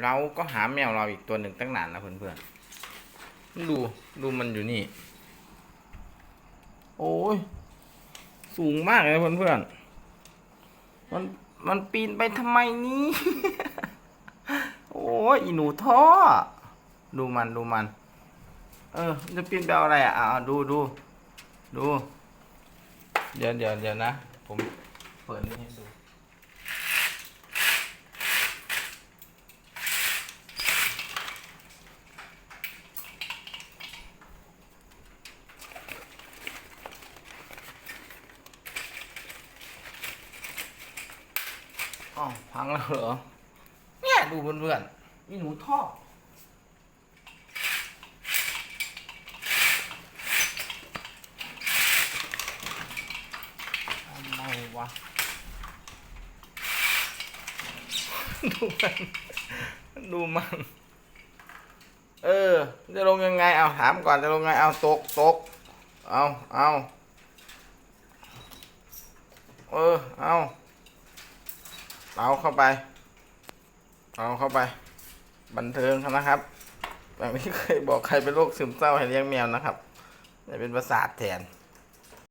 เราก็หาแมวเราอีกตัวหนึ่งตั้งนานแล้วเพื่อนๆ ดูดูมันอยู่นี่ โอ้ย สูงมากเลยเพื่อนๆ มันมันปีนไปทำไมนี่ โอ้ยอีหนูท่อ ดูมันดูมัน เออ จะปีนไปอะไรอะอ่าดูดูดู เดี๋ยวเดี๋ยวเดี๋ยวนะ ผมเปิดนี่ให้ดู อ๋อพังแล้วเหรอ เนี่ยดูเพื่อนๆนี่หนูท่ออะไรวะ ดูมันดูมัน เออ จะลงยังไง เอาถามก่อนจะลงไง เอาตกตก เอาเอาเออ เอา เอาเข้าไป เอาเข้าไป บันเทิงนะครับอย่างที่เคยบอกใครเป็นโรคซึมเศร้าให้เลี้ยงแมวนะครับจะเป็นประสาทแทน